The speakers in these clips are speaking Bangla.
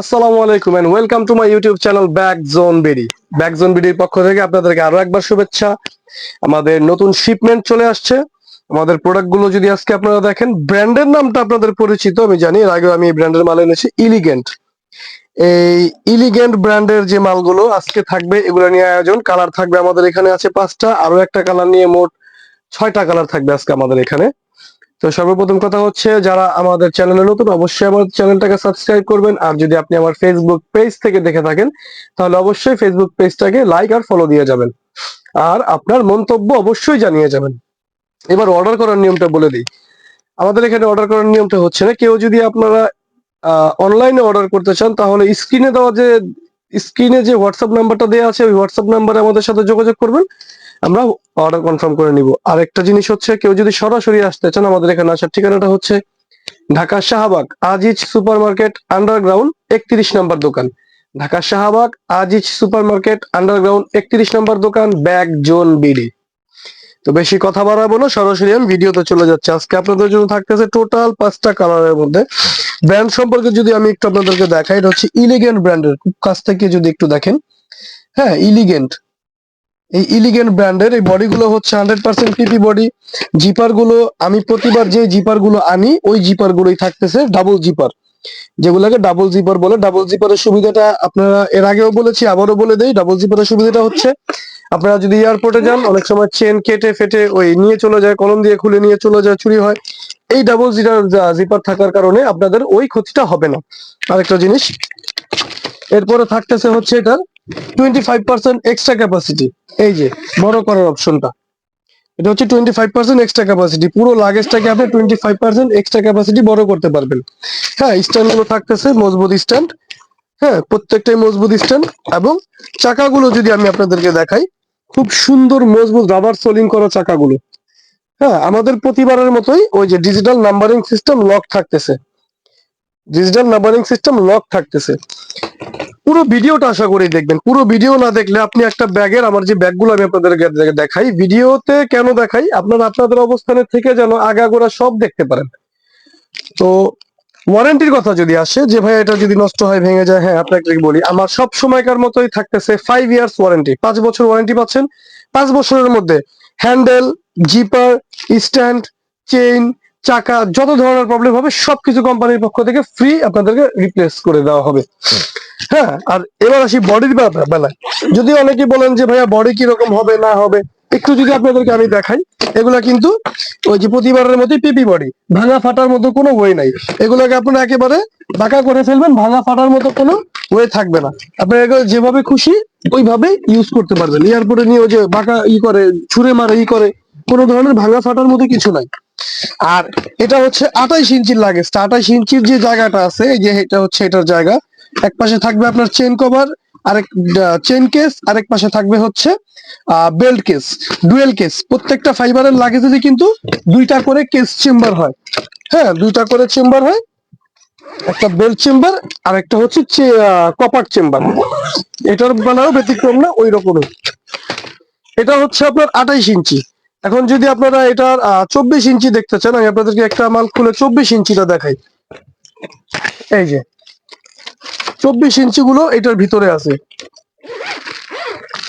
আসসালামু আলাইকুম and welcome to my YouTube channel Bag Zone BD Bag Zone বিডির পক্ষ থেকে আপনাদেরকে আরও একবার শুভেচ্ছা। আমাদের নতুন শিপমেন্ট চলে আসছে। আমাদের প্রোডাক্টগুলো যদি আজকে আপনারা দেখেন ব্র্যান্ডের নামটা আপনাদের পরিচিত, আমি জানি, এর আগে আমি এই ব্র্যান্ডের মাল এনেছি ইলিগেন্ট এই ইলিগেন্ট ব্র্যান্ডের যে মালগুলো আজকে থাকবে, এগুলো নিয়ে আয়োজন। কালার থাকবে আমাদের এখানে আছে পাঁচটা, আরও একটা কালার নিয়ে মোট ছয়টা কালার থাকবে আজকে আমাদের এখানে। তো সর্বপ্রথম কথা হচ্ছে, যারা আমাদের চ্যানেলে নতুন, অবশ্যই আমার চ্যানেলটাকে সাবস্ক্রাইব করবেন। আর যদি আপনি আমার ফেসবুক পেজ থেকে দেখে থাকেন, তাহলে অবশ্যই ফেসবুক পেজটাকে লাইক আর ফলো দিয়ে যাবেন। আর আপনার মন্তব্য অবশ্যই জানিয়ে যাবেন। এবার অর্ডার করার নিয়মটা বলে দিই। আমাদের এখানে অর্ডার করার নিয়মটা হচ্ছে না, কেউ যদি আপনারা অনলাইনে অর্ডার করতে চান, তাহলে স্ক্রিনে দেওয়া যে স্ক্রিনে যে হোয়াটসঅ্যাপ নাম্বারটা দেওয়া আছে, ওই হোয়াটসঅ্যাপ নাম্বারে আমাদের সাথে যোগাযোগ করবেন। আমরা অর্ডার কনফার্ম করে নিব। আর একটা জিনিস হচ্ছে, কেউ যদি সরাসরি আসতে চান, আমাদের এখানে আসার ঠিকানাটা হচ্ছে Dhaka Shahbag Aziz super market underground একত্রিশ নাম্বার দোকান। Dhaka Shahbag Aziz super market underground একত্রিশ নাম্বার দোকান, ব্যাগ, জোন, বিডি। তো বেশি কথা বাড়াবো না, সরাসরি আমি ভিডিওতে চলে যাচ্ছে। আজকে আপনাদের জন্য থাকতেছে টোটাল পাঁচটা কালারের মধ্যে। ব্র্যান্ড সম্পর্কে যদি আমি একটু আপনাদেরকে দেখাই, এটা হচ্ছে ইলিগেন্ট ব্র্যান্ডের খুব কাছ থেকে যদি একটু দেখেন হ্যাঁ ইলিগেন্ট এই ইলিগেন্ট ব্র্যান্ডের এই বডিগুলো হচ্ছে হান্ড্রেড পার্সেন্ট পিপি বডি জিপারগুলো, আমি প্রতিবার যে জিপারগুলো আনি, ওই জিপার গুলোই থাকতেছে ডাবল জিপার যেগুলোকে ডাবল জিপার বলে ডাবল জিপারের সুবিধাটা আপনারা, এর আগেও বলেছি, আবারও বলে দেই ডাবল জিপারের সুবিধাটা হচ্ছে, আপনারা যদি এয়ারপোর্টে যান, অনেক সময় চেন কেটে ফেটে ওই নিয়ে চলে যায়, কলম দিয়ে খুলে নিয়ে চলে যায়, চুরি হয়। এই ডাবল জিটার জিপার থাকার কারণে আপনাদের ওই ক্ষতিটা হবে না। আরেকটা জিনিস, এরপরে থাকতেছে হচ্ছে এটার twenty five percent extra capacity এই যে, বড় করার অপশনটা এটা হচ্ছে twenty five percent extra capacity পুরো লাগেজটাকে আপনি twenty five percent extra capacity বড় করতে পারবেন। হ্যাঁ স্ট্যান্ডগুলো থাকতেছে, মজবুত স্ট্যান্ড হ্যাঁ প্রত্যেকটাই মজবুত স্ট্যান্ড এবং চাকাগুলো যদি আমি আপনাদেরকে দেখাই, খুব সুন্দর মজবুত রাবার সোলিং করা চাকাগুলো। হ্যাঁ আমাদের প্রতিবারের মতোই ওই যে ডিজিটাল নাম্বারিং সিস্টেম লক থাকতেছে। ডিজিটাল নাম্বারিং সিস্টেম লক থাকতেছে। পুরো ভিডিওটা আশা করি দেখবেন। পুরো ভিডিও না দেখলে আপনি একটা ব্যাগের, আমার যে ব্যাগগুলো আমি আপনাদেরকে দে- দেখাই, ভিডিওতে কেন দেখাই? আপনারা আপনাদের অবস্থানে থেকে যেন আগাগোড়া সব দেখতে পারেন। তো ওয়ারেন্টির কথা যদি আসে, যে ভাই এটা যদি নষ্ট হয়, ভেঙে যায় হ্যাঁ আপনাকে বলি, আমার সব সময়কার মতোই থাকতেছে ফাইভ ইয়ার্স ওয়ারেন্টি পাঁচ বছর ওয়ারেন্টি পাচ্ছেন। পাঁচ বছরের মধ্যে হ্যান্ডেল জিপার স্ট্যান্ড চেইন চাকা, যত ধরনের প্রবলেম হবে, সবকিছু কোম্পানির পক্ষ থেকে ফ্রি আপনাদেরকে রিপ্লেস করে দেওয়া হবে। হ্যাঁ আর এবার আসি বডির বেলায়। যদি অনেকে বলেন যে, ভাইয়া বডি কীরকম হবে, না হবে? একটু যদি আপনাদেরকে আমি দেখাই, এগুলা কিন্তু ওই যে প্রতিবারের মতোই পিপি বডি ভাঙা ফাটার মতো কোনো ওয়ে নাই। এগুলোকে আপনারা একেবারে বাঁকা করে ফেলবেন, ভাঙা ফাটার মতো কোনো ওয়ে থাকবে না। আপনারা এগুলো যেভাবে খুশি, ওইভাবে ইউজ করতে পারবেন। এয়ারপোর্টে নিয়ে ওই যে বাঁকা ই করে, ছুঁড়ে মারে ই করে, কোনো ধরনের ভাঙা ফাটার মতো কিছু নাই। আর এটা হচ্ছে আঠাইশ ইঞ্চির লাগেজটা আঠাইশ ইঞ্চির যে জায়গাটা আছে, এই যে এটা হচ্ছে এটার জায়গা এক পাশে থাকবে আপনার চেন কভার আরেক চেন কেস আরেক পাশে থাকবে হচ্ছে বেল্ট কেস ডুয়েল কেস প্রত্যেকটা ফাইবারের লাগেজে কিন্তু দুইটা করে কেস চেম্বার হয়। হ্যাঁ দুইটা করে চেম্বার হয়। একটা বেল্ট চেম্বার আর একটা হচ্ছে কপার চেম্বার এটার বানাও ব্যতিক্রম না ওই রকমই এটা হচ্ছে আপনার আঠাইশ ইঞ্চি। এখন যদি আপনারা এটার চব্বিশ ইঞ্চি দেখতে চান, আমি আপনাদেরকে একটা মাল খুলে চব্বিশ ইঞ্চিটা দেখাই। এই যে চব্বিশ ইঞ্চি গুলো এটার ভিতরে আছে।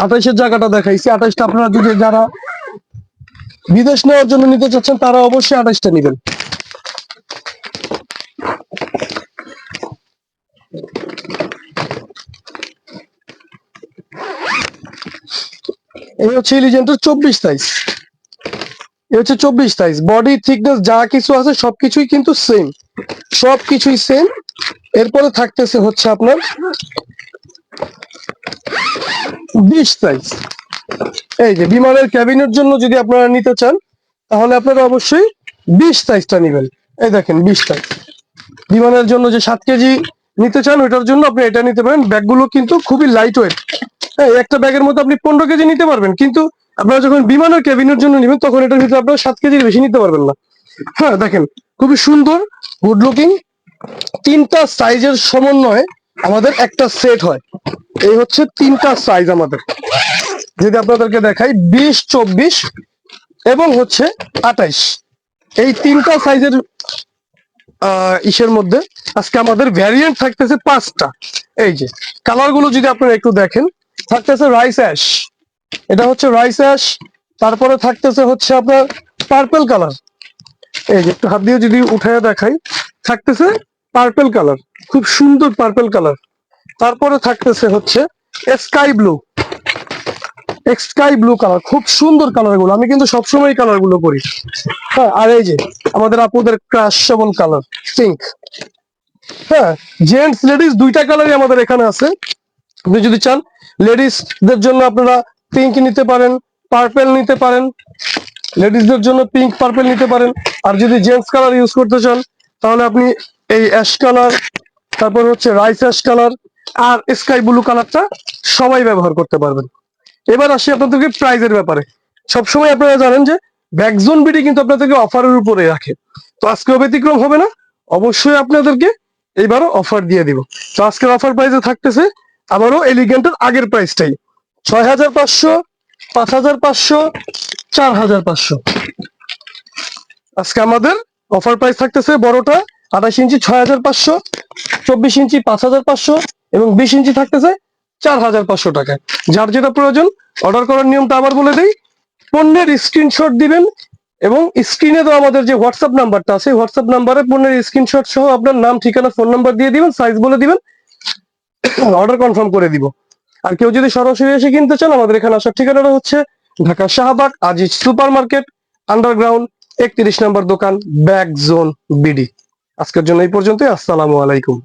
আঠাইশের জায়গাটা দেখাইছি। আঠাইশটা আপনারা যদি যারা বিদেশ নেওয়ার জন্য নিতে চাচ্ছেন, তারা অবশ্যই আঠাইশটা নেবেন। এই হচ্ছে ইলিজেন্টের চব্বিশ সাইজ হচ্ছে চব্বিশ সাইজ বডি থিকনেস যা কিছু আছে সবকিছুই কিন্তু সেম সবকিছুই সেম এরপরে থাকতেছে হচ্ছে আপনার বিশ সাইজ এই যে বিমানের ক্যাবিনের জন্য যদি আপনারা নিতে চান, তাহলে আপনারা অবশ্যই বিশ সাইজটা নেবেন। এই দেখেন, বিশ সাইজ বিমানের জন্য যে সাত কেজি নিতে চান, ওইটার জন্য আপনি এটা নিতে পারেন। ব্যাগগুলো কিন্তু খুবই লাইট ওয়েট হ্যাঁ একটা ব্যাগের মধ্যে আপনি পনেরো কেজি নিতে পারবেন, কিন্তু আপনারা যখন বিমানের ক্যাবিনের জন্য নেবেন, তখন এটার ভিতরে আপনারা সাত কেজির বেশি নিতে পারবেন না। হ্যাঁ দেখেন, খুবই সুন্দর গুড লুকিং তিনটা সাইজের সমন্বয়ে আমাদের একটা সেট হয়। এই হচ্ছে তিনটা সাইজ আমাদের। যদি আপনাদেরকে দেখাই, বিশ, চব্বিশ এবং হচ্ছে আঠাইশ। এই তিনটা সাইজের ইসের মধ্যে আজকে আমাদের ভ্যারিয়েন্ট থাকতেছে পাঁচটা। এই যে কালারগুলো যদি আপনারা একটু দেখেন, থাকতেছে রাইস অ্যাশ এটা হচ্ছে রাইস অ্যাশ, তারপরে থাকতেছে হচ্ছে আপনার পার্পেল কালার। এই যে একটু হাত দিয়ে যদি উঠে দেখাই, থাকতেছে পার্পল কালার, খুব সুন্দর পার্পেল কালার। তারপরে থাকতেছে হচ্ছে sky blue. Sky blue colour, খুব সুন্দর কালারগুলো আমি কিন্তু সবসময় কালারগুলো করি। হ্যাঁ আর এই যে আমাদের আপুদের ক্রাশ সেবন কালার, পিঙ্ক। হ্যাঁ জেন্টস, লেডিস দুইটা কালারই আমাদের এখানে আছে। আপনি যদি চান, লেডিসদের জন্য আপনারা পিঙ্ক নিতে পারেন পার্পেল নিতে পারেন লেডিসদের জন্য পিঙ্ক পার্পেল নিতে পারেন। আর যদি জেন্টস কালার ইউজ করতে চান, তাহলে আপনি এই অ্যাশ কালার তারপর হচ্ছে রাইস অ্যাশ কালার আর স্কাই ব্লু কালারটা সবাই ব্যবহার করতে পারবেন। এবার আসি আপনাদেরকে প্রাইজের ব্যাপারে। সবসময় আপনারা জানেন যে ব্যাকজোন বিডি কিন্তু আপনাদেরকে অফারের উপরে রাখে। তো আজকেও ব্যতিক্রম হবে না, অবশ্যই আপনাদেরকে এইবারও অফার দিয়ে দিব। তো আজকের অফার প্রাইসে থাকতেছে আবারও এলিগেন্টের আগের প্রাইসটাই ছয় হাজার পাঁচশো পাঁচ হাজার পাঁচশো চার হাজার পাঁচশো। আজকে আমাদের অফার প্রাইস থাকতেছে বড়টা আঠাশ ইঞ্চি ছয় হাজার পাঁচশো, চব্বিশ ইঞ্চি পাঁচ হাজার পাঁচশো এবং বিশ ইঞ্চি থাকতেছে চার হাজার পাঁচশো টাকায়। যার যেটা প্রয়োজন অর্ডার করার নিয়মটা আবার বলে দিই। পণ্যের স্ক্রিনশট দিবেন এবং স্ক্রিনে তো আমাদের যে হোয়াটসঅ্যাপ নাম্বারটা আছে হোয়াটসঅ্যাপ নাম্বারে পণ্যের স্ক্রিনশট সহ আপনার নাম, ঠিকানা ফোন নাম্বার দিয়ে দিবেন সাইজ বলে দিবেন। অর্ডার কনফার্ম করে দিব। আর কেউ যদি সরাসরি এসে কিনতে চান, আমাদের এখানে আসার ঠিকানাটা হচ্ছে Dhaka Shahbag, Aziz super market underground একত্রিশ নম্বর দোকান ব্যাক জোন, বিডি। আজকের জন্য এই পর্যন্তই, আসসালামু আলাইকুম।